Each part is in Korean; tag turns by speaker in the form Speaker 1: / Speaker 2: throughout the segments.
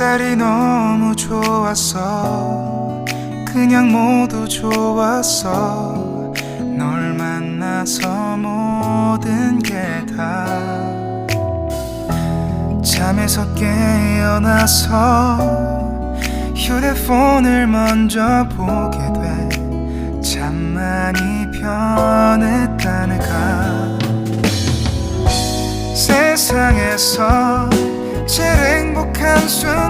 Speaker 1: 햇살이 너무 좋았어 그냥 모두 좋았어 널 만나서 모든 게 다 잠에서 깨어나서 휴대폰을 먼저 보게 돼. 참 많이 변했다는가. 세상에서 제일 행복한 순간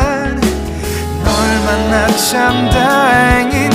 Speaker 1: 널 만나 참 다행인 거